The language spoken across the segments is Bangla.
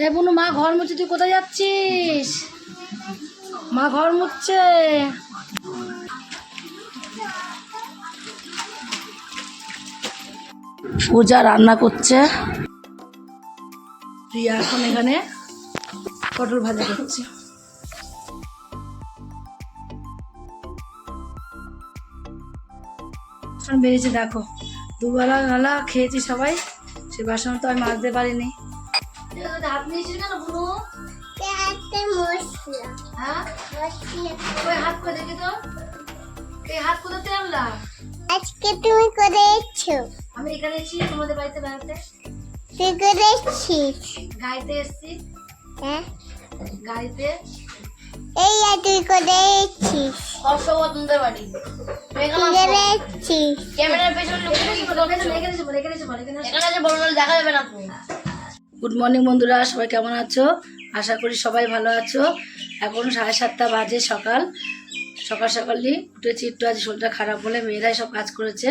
রে বুনু, মা ঘর মুচ্ছে তুই কোথায় যাচ্ছিস? মা ঘর মুচ্ছে পূজা রান্না করছে। রিয়া এখন এখানে পটল ভাজা করছে বেরিয়েছে দেখো। দুবেলা গালা খেয়েছি সবাই, সে বাসন তো আমি মাজতে পারিনি। হাত নিয়েছিস কেন বুনু? হাতে মশলা। হ্যাঁ? মশলা। ওই হাত করে দেখি তো। এই হাত কোথাতে আনলা? আজকে তুমি করে এসছো? আমি এখানে এসেছি তোমাদের বাড়িতে বেড়াতে। তুই করে এসছিস? গাড়িতে এসেছি। হ্যাঁ? গাড়িতে। এই আর তুই করে এসছিস? হর্ষবর্ধনদের বাড়ি। তুই করে এসছিস? ক্যামেরার পেছনে এখানে যে বড় বড় দেখা যাবে না গুড মর্নিং বন্ধুরা, সবাই কেমন আছো? আশা করি সবাই ভালো আছো। এখন সাড়ে সাতটা বাজে সকাল। সকাল সকালই উঠেছি, একটু আজ শরীরটা খারাপ বলে মেয়েরাই সব কাজ করেছে।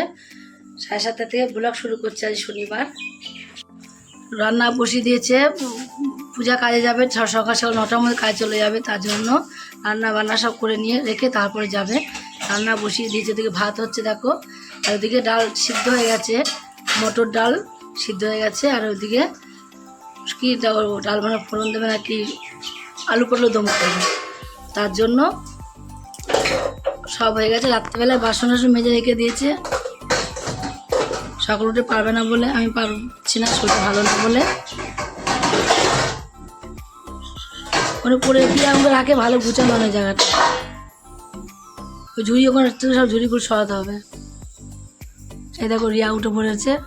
সাড়ে সাতটা থেকে ব্লগ শুরু করছে আজ শনিবার। রান্না বসিয়ে দিয়েছে। পূজা কাজে যাবে সকাল সকাল নটার মধ্যে কাজ চলে যাবে, তার জন্য রান্না বান্না সব করে নিয়ে রেখে তারপরে যাবে। রান্না বসিয়ে দিয়েছে ওদিকে ভাত হচ্ছে, দেখো। আর ওদিকে ডাল সিদ্ধ হয়ে গেছে, মটর ডাল সিদ্ধ হয়ে গেছে, আর ওদিকে কি ডাল- মানে ফোড়ন দেবে নাকি আলু পটল দম করবে? তার জন্য সব হয়ে গেছে। রাত্রেবেলায় বাসন টাসন মেজে রেখে দিয়েছে। সকাল উঠে পারবে না বলে আমি পারছি না, শরীর ভালো না বলে। ওখানে পরে দিয়ে আমাকে রাখে ভালো গুছানো অনেক জায়গাটা। ওই ঝুড়ি ওখানে সব ঝুড়িগুলো সরাতে হবে। এই দেখো রিয়া উঠে পড়েছে।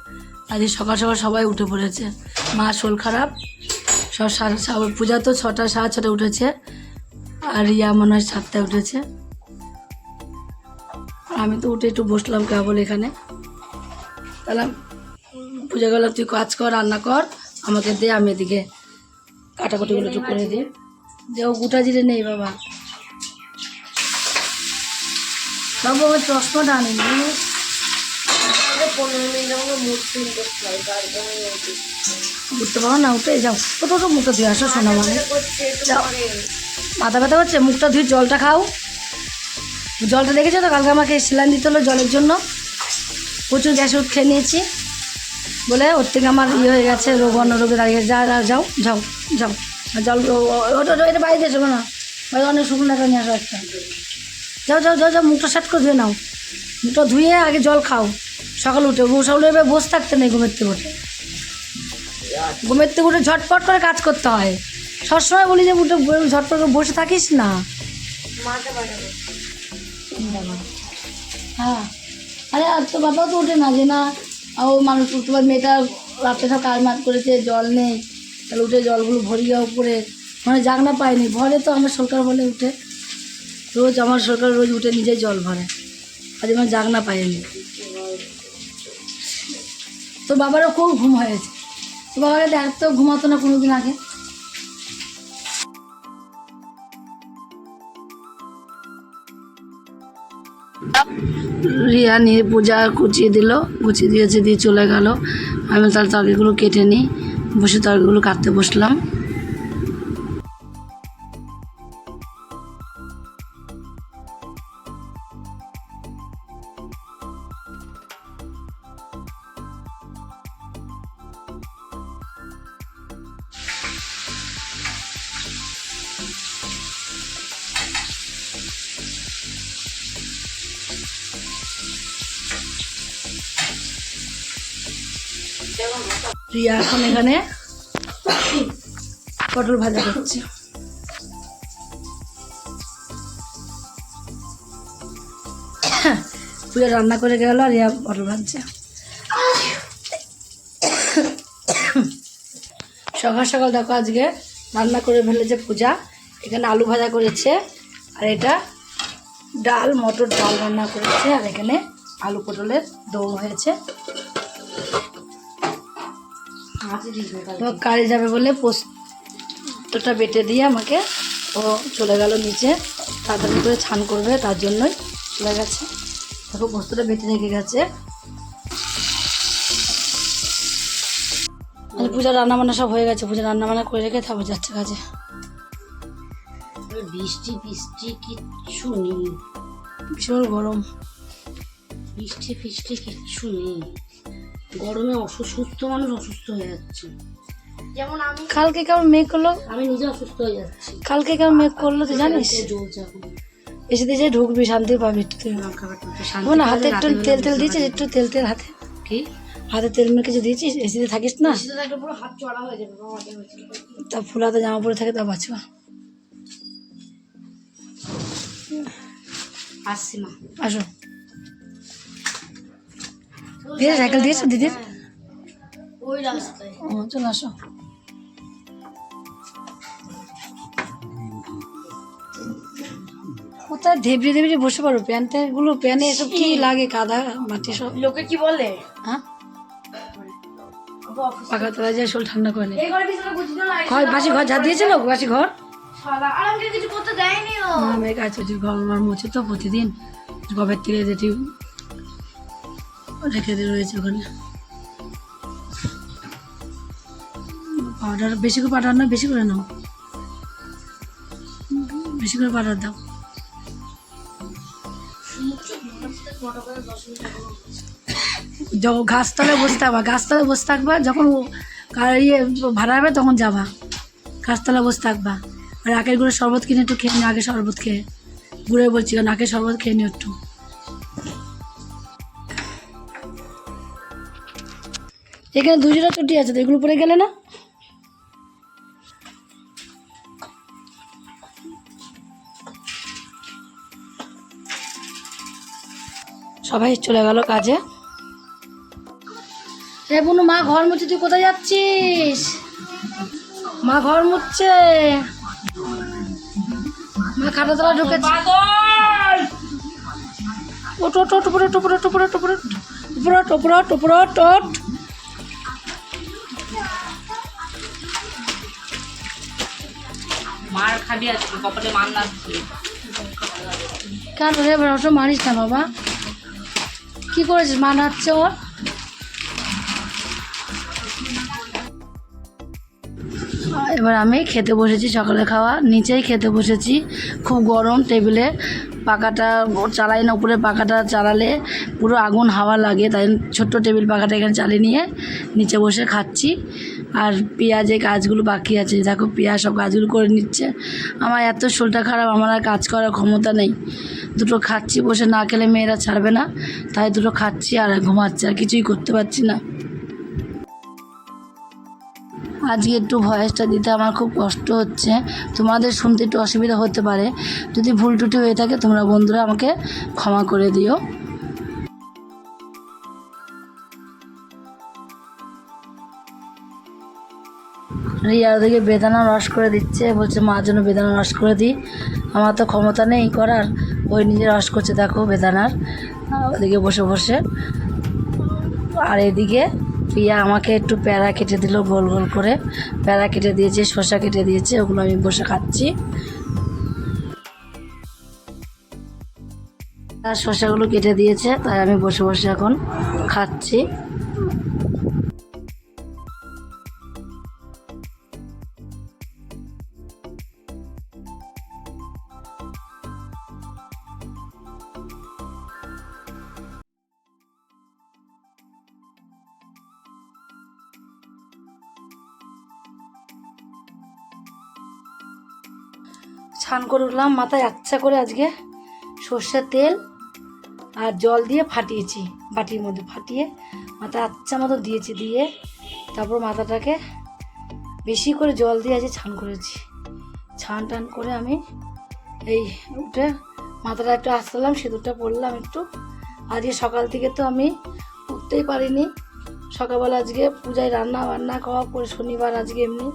আজকে সকাল সকাল সবাই উঠে পড়েছে। মা শোল খারাপ। সব সাড়ে পূজা তো ছটা, সাড়ে ছটা উঠেছে। আর রিয়া মনে হয় সাতটায় উঠেছে। আমি তো উঠে একটু বসলাম কেবল এখানে। তাহলে পূজা গেল তুই কাজ কর, রান্না কর, আমাকে দে, আমি এদিকে কাটাকুটিগুলো একটু করে দিই। যে ও গোটা জিরে নেই বাবা। বাবু, আমার চশমাটা আনেনি। উঠতে পারো না উঠে যাও। ওটা ওটা মুখটা ধুয়ে আসো শোনা মানে মাথা ব্যথা করছে মুখটা ধুয়ে জলটা খাও। জলটা দেখেছ তো? কালকে আমাকে স্যালাইন দিতে হলো জলের জন্য। প্রচুর গ্যাস উঠ খেয়ে নিয়েছি। বলে ওর থেকে আমার ইয়ে হয়ে গেছে রোগ অন্য রোগে দাঁড়িয়ে। যা যা যাও যাও যাও। আর জল ওটা এটা বাড়িতে এসো না। বাড়ি অনেক শুকনো নিয়ে আসো একটা। যাও যাও যাও যাও মুখটা সেট করে ধুয়ে নাও। মুখটা ধুয়ে আগে জল খাও। সকাল উঠে সকালে এবার বসে থাকতে নেই ঘুমের থেকে উঠে। ঘুমের থেকে উঠে ঝটপট করে কাজ করতে হয়। সবসময় বলি যে উঠে ঝটপট করে বসে থাকিস না। হ্যাঁ। আরে আর তো বাবাও তো ওঠে না যে না ও মানুষ তোমার মেয়েটা রাত্রে সব কাজ মাত করেছে জল নেই। তাহলে উঠে জলগুলো ভরি যাওয়া উপরে। মানে জাগনা পায়নি। ভরে তো আমার সরকার বলে উঠে। রোজ আমার সরকার রোজ উঠে নিজেই জল ভরে। আজ আমার জাগনা পায়নি। তো বাবারও খুব ঘুম হয়েছে। তো বাবাকে দেখ, তো ঘুমাতো না কোনো দিন আগে। রিয়া নিয়ে পূজা কুচিয়ে দিল কুচিয়ে দিয়েছে দিয়ে চলে গেল, আমি তার তরকারিগুলো কেটে নিই, বসে তরকারিগুলো কাটতে বসলাম। এখন পটল ভাজা করছে। পূজা রান্না করে গেল আর ইয়া পটল ভাজছে। সকাল সকাল দেখো আজকে রান্না করে ফেলেছে পূজা। এখানে আলু ভাজা করেছে আর এটা ডাল, মটর ডাল রান্না করেছে। আর এখানে আলু পটলের দম হয়েছে। কাজে যাবে বলে পোস্তটা বেটে দিয়ে আমাকে ও চলে গেল নিচে। তাড়াতাড়ি করে ছান করবে তার জন্যই চলে গেছে। দেখো পোস্তটা বেটে রেখে গেছে। আর পূজা রান্না বান্না সব হয়ে গেছে। পূজা রান্না বান্না করে রেখে তারপর যাচ্ছে কাজে। বৃষ্টি বৃষ্টি কিচ্ছু নেই। ভীষণ গরম। বৃষ্টি ফিষ্টি কিচ্ছু নেই। গরমে অসুস্থ মানুষ অসুস্থ হয়ে যাচ্ছে। যেমন আমি কালকে কেমন মেঘ করল? আমি নিজে অসুস্থ হয়ে যাচ্ছি। কালকে কেমন মেঘ করল তুই জানিস? এসে দিয়ে ঢুকবি শান্তি পাবি। একটু তুই না হাতে একটু তেল তেল দিয়েছিস একটু তেল তেল হাতে? কি? হাতে তেল মেখে যে দিয়েছিস? এসিতে থাকিস না? তো ফুলাতে জামা পরে থাকে তা বাঁচবা আসছি মা। আসো। দিয়েছে সাইকেল দিয়েছ দিদির ওই রাস্তায়। ও চলে আসো। কোথায় ধেবড়ে ধেবড়ে বসে পারো প্যান্টে গুলো প্যানে এসব কি লাগে? কাদা মাটি সব? লোকে কি বলে? হ্যাঁ? পাকা তলায় যায় শোল ঠান্ডা করে নে। এই ঘরে বাসি ঘর ঝাড় দিয়েছিল বাসি ঘর? শালা। আর আমাকে কিছু করতে দেয়নি ও। মা মেয়ে কাজ ঘর আমার মুছে তো প্রতিদিন। গবের থেকে যেটি রেখে দিয়ে রয়েছে ওখানে। পাউডার বেশি করে পাউডার না বেশি করে নাও। বেশি করে পাউডার দাও। যখন গাছতলায় বসে থাকবা গাছতলায় বসে থাকবা, যখন ইয়ে ভাড়া হবে তখন যাবা। গাছতলায় বসে থাকবা। আর আখের গুঁড়ো শরবত কিনে একটু খেয়ে নিও, আগে শরবত খেয়ে। গুঁড়ো বলছি কারণ আখের শরবত খেয়ে নিও একটু। এখানে দুজোড়া চটি আছে তো এগুলো পরে গেলে না? সবাই চলে গেল কাজে। রে বুনু মা ঘর মুচ্ছে তুই কোথায় যাচ্ছিস? মা ঘর মুচ্ছে মা খাটা তলা ঢুকেছে। ওট ওট ওট উপরে ওঠ, উপরে ওঠ, উপরে ওঠ, উপরে মার খাবি কপালে মান লাগছে। কেন রে এবার ওটা মারিস না বাবা? কি করেছিস? মা নাচছে ওর? এবার আমি খেতে বসেছি সকালে খাওয়া, নিচেই খেতে বসেছি। খুব গরম টেবিলে, পাখাটা চালাই না, উপরে পাখাটা চালালে পুরো আগুন হাওয়া লাগে, তাই ছোট্ট টেবিল পাখাটা এখানে চালিয়ে নিয়ে নিচে বসে খাচ্ছি। আর পেঁয়াজে কাজগুলো বাকি আছে। দেখো পেঁয়াজ সব কাজগুলো করে নিচ্ছে। আমার এত শরীরটা খারাপ, আমার আর কাজ করার ক্ষমতা নেই। দুটো খাচ্ছি বসে, না খেলে মেয়েরা ছাড়বে না। তাই দুটো খাচ্ছি আর ঘুমাচ্ছি, আর কিছুই করতে পারছি না। আজকে একটু ভয়েসটা দিতে আমার খুব কষ্ট হচ্ছে। তোমাদের শুনতে একটু অসুবিধা হতে পারে। যদি ভুল টুটি হয়ে থাকে, তোমরা বন্ধুরা আমাকে ক্ষমা করে দিও। রিয়া ওদিকে বেদানা রস করে দিচ্ছে, বলছে, মার জন্য বেদানা রস করে দিই। আমার তো ক্ষমতা নেই করার। ওই নিজে রস করছে, দেখো বেদানার। ওদিকে বসে বসে। আর এদিকে প্রিয়া আমাকে একটু প্যারা কেটে দিল, গোল গোল করে। প্যারা কেটে দিয়েছে, শসা কেটে দিয়েছে, ওগুলো আমি বসে খাচ্ছি। আর শসাগুলো কেটে দিয়েছে, তাই আমি বসে বসে এখন খাচ্ছি। স্নান করে উঠলাম, মাথায় আচ্ছা করে আজকে সর্ষের তেল আর জল দিয়ে ফাটিয়েছি, বাটির মধ্যে ফাটিয়ে মাথায় আচ্ছা মতো দিয়েছি, দিয়ে তারপর মাথাটাকে বেশি করে জল দিয়ে আজকে ছান করেছি। ছান টান করে আমি এই উঠে মাথাটা একটু আসলাম সিঁদুরটা পরলাম একটু। আজকে সকাল থেকে তো আমি উঠতেই পারিনি। সকালবেলা আজকে পূজায় রান্না বান্না খাওয়া করে শনিবার আজকে এমনি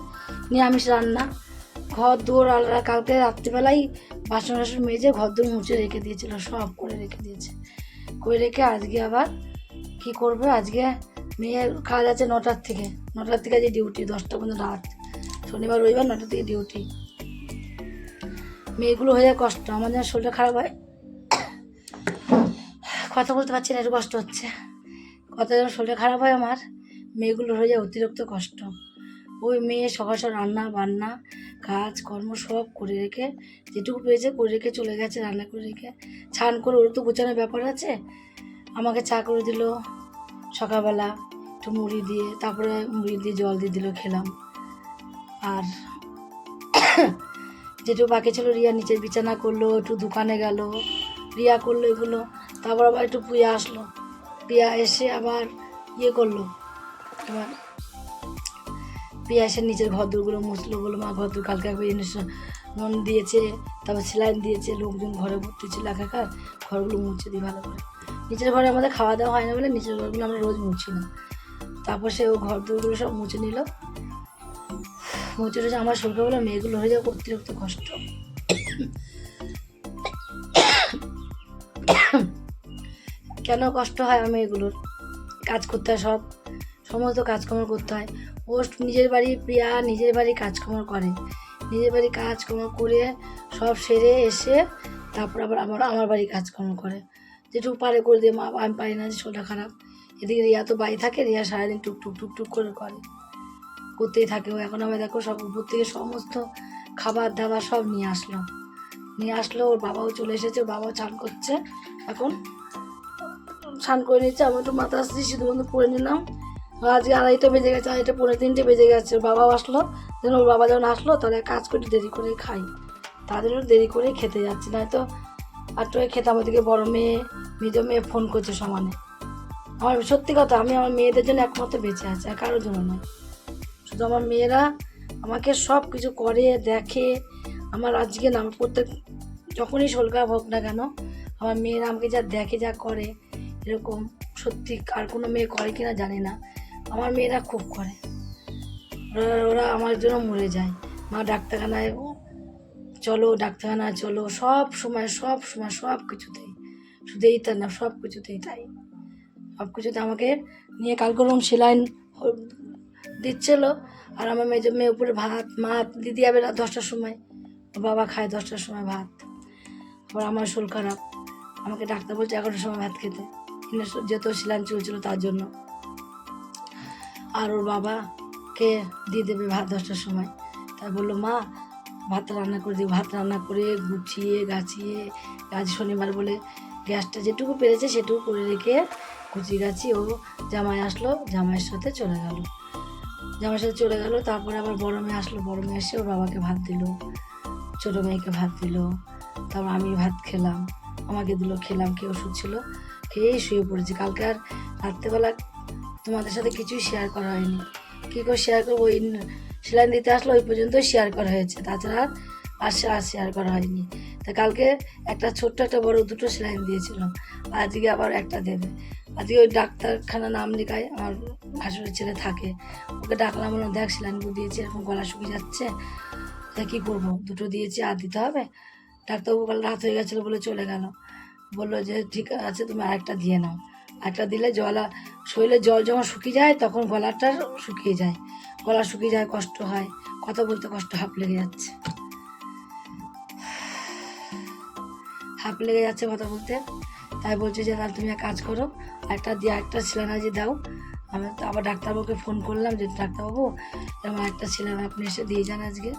নিরামিষ রান্না। ঘর দৌড় আর কালকে রাত্রিবেলায় বাসন টাসন মেজে ঘর দৌড় মুছে রেখে দিয়েছিল, সব করে রেখে দিয়েছে। করে রেখে আজকে আবার কি করবে? আজকে মেয়ের কাজ আছে নটার থেকে। নটার থেকে যে ডিউটি দশটা পর্যন্ত রাত। শনিবার, রবিবার নটার থেকে ডিউটি মেয়েগুলো হয়ে যায় কষ্ট। আমার যেন শরীরটা খারাপ হয়। কথা বলতে পারছি না, একটু কষ্ট হচ্ছে। কথা যেন শরীরটা খারাপ হয় আমার মেয়েগুলো হয়ে যায় অতিরিক্ত কষ্ট। ওই মেয়ে সকাল সকাল রান্না, বান্না কাজ, কর্ম সব করে রেখে, যেটুকু পেয়েছে করে রেখে চলে গেছে, রান্না করে রেখে। ছান করে ওর তো গোছানোর ব্যাপার আছে। আমাকে চা করে দিল সকালবেলা, একটু মুড়ি দিয়ে, তারপরে মুড়ি দিয়ে জল দিয়ে দিল, খেলাম। আর যেটুকু বাকি ছিল রিয়া নিচের বিছানা করল, একটু দোকানে গেল, রিয়া করল এগুলো, তারপর আবার একটু পুয়া আসলো। পিয়া এসে আবার ইয়ে করল। এবার পিয়া এসে নিচের ঘর দূরগুলো মুছলো বলো মা, ঘর একবার জিনিস নুন দিয়েছে। তারপর সেলাইন দিয়েছে, লোকজন ঘরে ভর্তি ছিল একাকার, ঘরগুলো মুছে দিই ভালো করে। নিচের ঘরে আমাদের খাওয়া দাওয়া হয় না বলে নিচের ঘরগুলো আমরা রোজ মুছি না। তারপর সে ও ঘর দূরগুলো সব মুছে নিল। মুছে টুছে আমার সকালবেলা মেয়েগুলো হয়ে যাবে অতিরিক্ত কষ্ট। কেন কষ্ট হয় আমার মেয়েগুলোর? কাজ করতে হয় সব। সমস্ত কাজকর্ম করতে হয়। ও নিজের বাড়ি প্রিয়া নিজের বাড়ি কাজকর্ম করে। নিজের বাড়ি কাজকর্ম করে সব সেরে এসে তারপর আবার আমার আমার বাড়ি কাজকর্ম করে। যেটুকু পারে করে দিয়ে মা, আমি পারি না, যে শরীরটা খারাপ। এদিকে রিয়া তো বাড়ি থাকে, রিয়া সারাদিন টুক টুক টুক টুক করে করে। করতেই থাকে ও। এখন আমি দেখো সব উপর থেকে সমস্ত খাবার দাবার সব নিয়ে আসলো। নিয়ে আসলো, ওর বাবাও চলে এসেছে, ওর বাবাও চান করছে। এখন স্নান করে নিচ্ছে, আমি একটু মাথা আসছি শুধু পরে নিলাম। আজকে আড়াইটা বেজে গেছে, আড়াইটা পনেরো তিনটে বেজে গেছে। বাবাও আসলো, যেন ওর বাবা যখন আসলো, তাহলে কাজ করে, দেরি করে খাই। তাদের দেরি করেই খেতে যাচ্ছি, নয়তো আর তো খেতাম ওদিকে বড় মেয়ে, মেজো মেয়ে ফোন করছে সমানে। আমার সত্যি কথা, আমি আমার মেয়েদের জন্য একমাত্র বেঁচে আছি, আর কারোর জন্য নয়। শুধু আমার মেয়েরা আমাকে সব কিছু করে, দেখে, আমার আজকে না প্রত্যেক, যখনই খারাপ হোক না কেন, আমার মেয়েরা আমাকে যা দেখে, যা করে, এরকম সত্যি আর কোনো মেয়ে করে কিনা জানি না। আমার মেয়েরা খুব করে। ওরা আমার জন্য মরে যায়। মা ডাক্তারখানায় চলো ডাক্তারখানায় চলো, সব সময় সব সময়, সব কিছুতেই। শুধু এইটা না, সব কিছুতেই তাই। সব কিছুতে আমাকে নিয়ে কালকে ওরকম সেলাইন দিচ্ছিল। আর আমার মেয়ে মেয়ে উপরে ভাত মা দিদি যাবে রাত দশটার সময় বাবা খায় দশটার সময় ভাত। আবার আমার শরীর খারাপ। আমাকে ডাক্তার বলছে এগারোটার সময় ভাত খেতে। যেহেতু সেলাইন চলছিল তার জন্য। আর ওর বাবাকে দিয়ে দেবে ভাত দশটার সময়। তাই বলল, মা, ভাত রান্না করে দিই ভাত রান্না করে গুছিয়ে, গাছিয়ে, আজ শনিবার বলে গ্যাসটা যেটুকু পেরেছে সেটুকু করে রেখে কুচি গাছি ও জামাই আসলো, জামাইয়ের সাথে চলে গেল। জামাইয়ের সাথে চলে গেল, তারপরে আবার বড় মেয়ে আসলো। বড় মেয়ে এসে ওর বাবাকে ভাত দিল, ছোটো মেয়েকে ভাত দিল, তারপর আমি ভাত খেলাম। আমাকে দিল, খেলাম, খেয়ে ওষুধ ছিল, খেয়েই শুয়ে পড়েছি। কালকে আর রাত্রেবেলা তোমাদের সাথে কিছুই শেয়ার করা হয়নি। কী করে শেয়ার করব? ওই সেলাইন দিতে আসলো, ওই পর্যন্ত শেয়ার করা হয়েছে। তাছাড়া আর আর সে- আর শেয়ার করা হয়নি। তা কালকে একটা ছোট্ট একটা বড় দুটো সেলাইন দিয়েছিলাম। আজকে আবার একটা দেবে। আজকে ওই ডাক্তারখানা নাম লেখায় আমার ভাসুরের ছেলে থাকে। ওকে ডাকলাম, বললাম, দেখ, সেলাইনগুলো দিয়েছি, এরকম গলা শুকিয়ে যাচ্ছে। তা কী করব? দুটো দিয়েছি, আর দিতে হবে? ডাক্তারবাবু কাল রাত হয়ে গেছিল বলে চলে গেল। বলল যে, ঠিক আছে, তুমি আরেকটা দিয়ে নাও। একটা দিলে জল, শরীরে জল যখন শুকিয়ে যায়, তখন গলাটা শুকিয়ে যায়। গলা শুকিয়ে যায়, কষ্ট হয়। কথা বলতে কষ্ট হাঁপ লেগে যাচ্ছে। হাঁপ লেগে যাচ্ছে কথা বলতে। তাই বলছে যে, তাহলে তুমি এক কাজ করো একটা দিয়ে একটা সিলানাজি দাও। আমি তো আবার ডাক্তারবাবুকে ফোন করলাম যে, ডাক্তারবাবু আমার একটা সিলান আপনি এসে দিয়ে যান আজকে।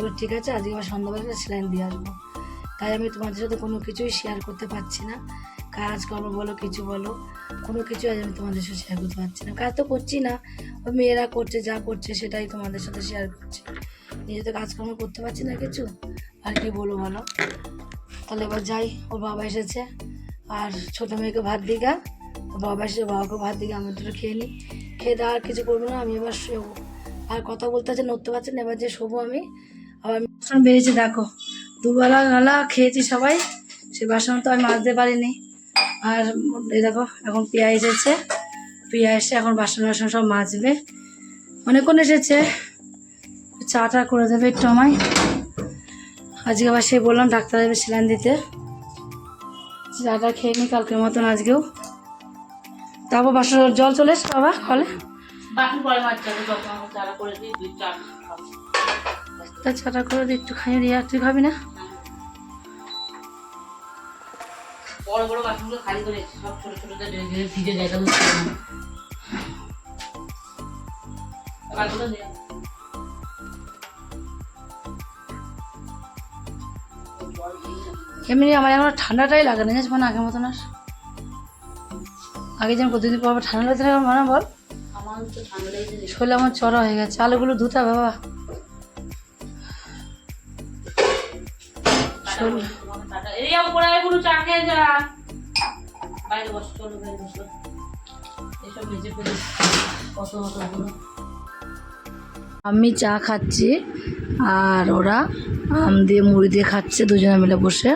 বলো, ঠিক আছে, আজকে আবার সন্ধ্যাবেলা সিলাইন দিয়ে আসব। তাই আমি তোমাদের সাথে কোনো কিছুই শেয়ার করতে পারছি না। কাজ কর্ম বলো, কিছু বলো, কোনো কিছু আজ আমি তোমাদের সাথে শেয়ার করতে পারছি না। কাজ তো করছি না ওই মেয়েরা করছে, যা করছে সেটাই তোমাদের সাথে শেয়ার করছি। নিজে তো কাজকর্ম করতে পারছি না কিছু, আর কি বলব বলো? তাহলে এবার যাই, ওর বাবা এসেছে, আর ছোটো মেয়েকে ভাত দিঘা বাবা এসেছে বাবাকে ভাত দিঘা আমি দুটো খেয়ে নিই খেয়ে দেওয়া আর কিছু করব না, আমি এবার শোবো। আর কথা বলতে আছে, নড়তে পারছি না, এবার যে শোবো আমি, আবার বেরিয়েছে দেখো। দুবেলা গালা খেয়েছি সবাই, সে বাসন তো আমি মাজতে পারিনি। আর এই দেখো এখন পিয়া এসেছে। পিয়া এসে এখন বাসন বাসন সব মাজবে। অনেকক্ষণ এসেছে। চাটা করে দেবে একটু আমায়। আজকে আবার সে বললাম ডাক্তার দেবে সেলাইন দিতে। চাটা খেয়ে নি কালকের মতন আজকেও। তারপর বাসন জল চলে এসছে বাবা কলে করে দিই দুই চাটা করে দিয়ে একটু খাইয়ে দিয়ে তুই খাবি না? বড় বড় বাসনগুলো খালি করে সব ছোট ছোট এমনি আমার এখন ঠান্ডাটাই লাগে না জানিস মানে আগের মতন আর। আগে যেমন কতদিন পর ঠান্ডা লাগছে মানে বল। আমার ঠান্ডা শরীর আমার চড়া হয়ে গেছে। আলুগুলো ধুতে হবে বাবা। টাটা এই উপরে গুলো চা খেয়ে যা। বাইরে বসো, চলো, বাইরে বসো এসব ভেজে কত আমি চা খাচ্ছি আর ওরা আম দিয়ে মুড়ি দিয়ে খাচ্ছে, দুজনে মিলে বসে।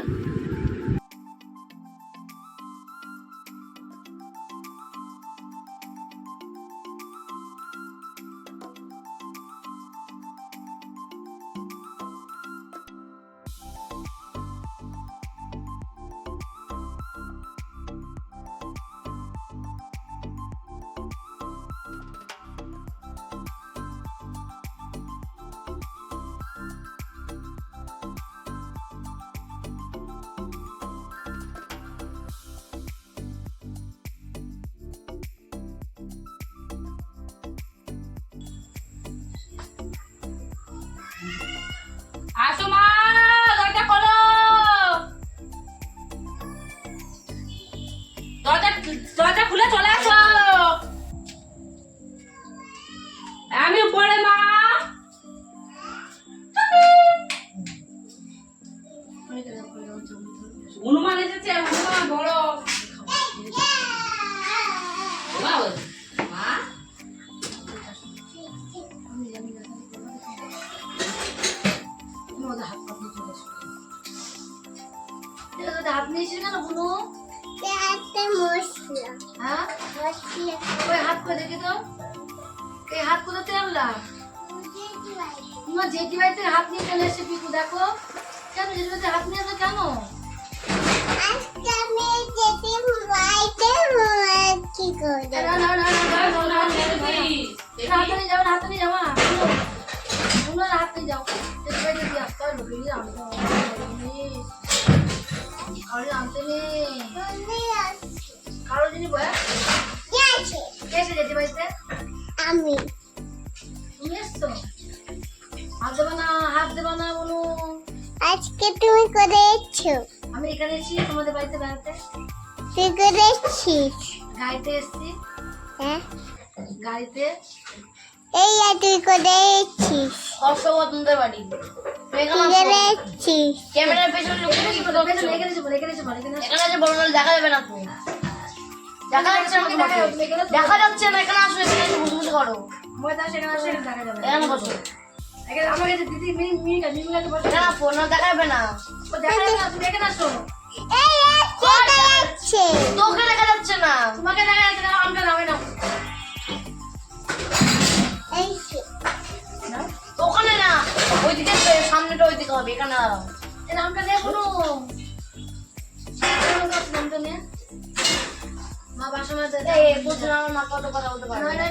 দরজা খুলে চলে আসো। তোমার জেঠি বাড়িতে হাত নিয়ে চলে এসে পিকু দেখো। কেন জেঠি বাড়িতে হাত নিয়ে আসো কেন? যেতে করে জিনিস বয়? কে এসে জেঠি বাড়িতে? আমি। তুমি এসছো? হাত দেবা না হাত দেবা না বলো। আজকে তুমি করেছ আমি এখানে এসেছি তোমাদের বাড়িতে বেড়াতে। তুই করেছিস গাড়িতে এসেছি। হ্যাঁ? গাড়িতে। এই আর তুই করেছিস হর্ষবর্ধনদের বাড়ি। তুই করেছিস ক্যামেরার পেছনে লুকিয়ে কি করছ? এখানে এখানে এসে বলো, এখানে এসে বলো, এখানে এসে বড় বড় দেখা যাবে না তো। দেখা যাচ্ছে না দেখা যাচ্ছে না এখানে আসো এখানে এসে বসে করো। সেখানে এখানে দেখা যাবে। এখানে বসো। আমার কাছে দিদি মিনি মিনি কাছে মিনি কাছে বসো এখানে ফোন দেখা যাবে না ও দেখা যাবে না তুমি আর কি করেছে তোকে দেখা যাচ্ছে না তোমাকে দেখা যাচ্ছে না আমটা নামে না। ওখানে না ওইদিকে সামনেটা ওইদিকে হবে এখানে নামটা নিয়ে কোনো নামটা নিয়ে মা বাসা মাঝে এই বুঝলাম আমার মা কত কথা বলতে পারবে না।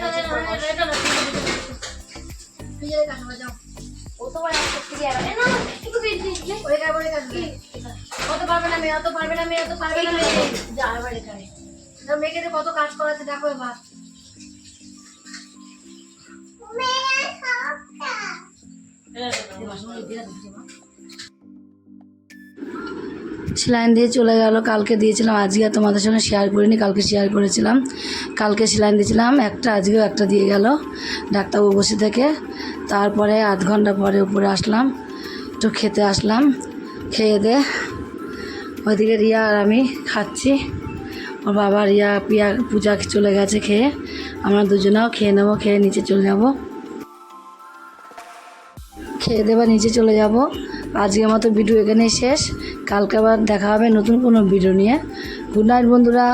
নিজের কাছে যাও ও তো বলে আমাকে ফিরিয়ে আনো। এ না, একটু দিয়ে দিই, দিই। ওই গায়ে বলে অত পারবে না মেয়ে অত পারবে না মেয়ে অত পারবে না মেয়ে যা, এবার এখানে। না, মেয়েকে দিয়ে কত কাজ করাচ্ছে দেখো এবার মেরা সবটা সেলাইন দিয়ে চলে গেল কালকে দিয়েছিলাম আজকে আর তোমাদের সঙ্গে শেয়ার করিনি কালকে শেয়ার করেছিলাম কালকে সেলাইন দিয়েছিলাম একটা আজকেও একটা দিয়ে গেল ডাক্তারবাবু বসে থেকে তারপরে আধ ঘণ্টা পরে উপরে আসলাম, একটু খেতে আসলাম, খেয়ে দে। ওইদিকে রিয়া আর আমি খাচ্ছি। ওর বাবা, রিয়া, পিয়া, পূজা চলে গেছে খেয়ে। আমরা দুজনেও খেয়ে নেব, খেয়ে নিচে চলে যাব। খেয়ে দেবার নিচে চলে যাব। আজকের মতো ভিডিও এখানেই শেষ। কালকে আবার দেখা হবে নতুন কোনো ভিডিও নিয়ে। গুড নাইট বন্ধুরা।